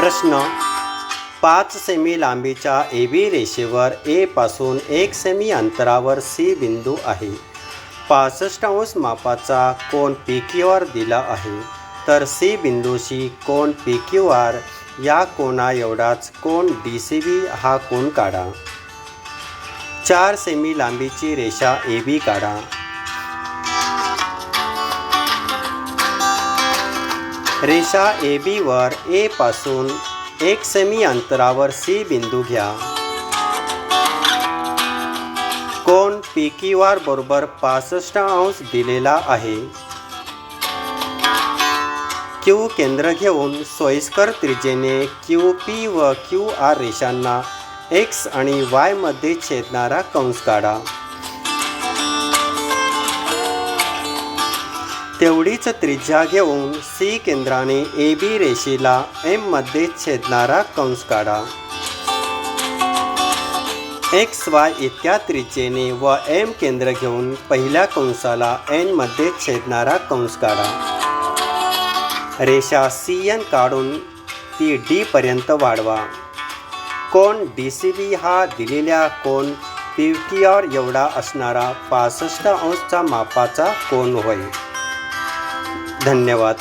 प्रश्न पाच सेमी लांबीच्या ए बी रेषेवर ए पासून एक सेमी अंतरावर सी बिंदू आहे. पासष्ट अंश मापाचा कोण पी क्यू आर दिला आहे. तर सी बिंदूशी कोण पी क्यू आर या कोना एवढाच कोण डी सी बी हा कोण काढा. चार सेमी लांबीची रेषा ए बी काढा. रेषा ए बीवर ए पासून एक सेमी अंतरावर सी बिंदू घ्या. कोण पी क्यू आर बरोबर पासष्ट अंश दिलेला आहे? क्यू केंद्र घेऊन सोयीस्कर त्रिजेने क्यू पी व क्यू आर रेषांना एक्स आणि वायमध्ये छेदणारा कंस काढा. तेवढीच त्रिज्या घेऊन सी केंद्राने ए बी रेषेला एममध्ये छेदणारा कंस काढा. एक्स वाय इतक्या त्रिज्येने व एम केंद्र घेऊन पहिल्या कंसाला एनमध्ये छेदणारा कंस काढा. रेषा सी एन काढून ती डी पर्यंत वाढवा. कोन डी सी बी हा दिलेल्या कोन पी टी आर एवढा असणारा पासष्ट अंशचा मापाचा कोण होय. धन्यवाद.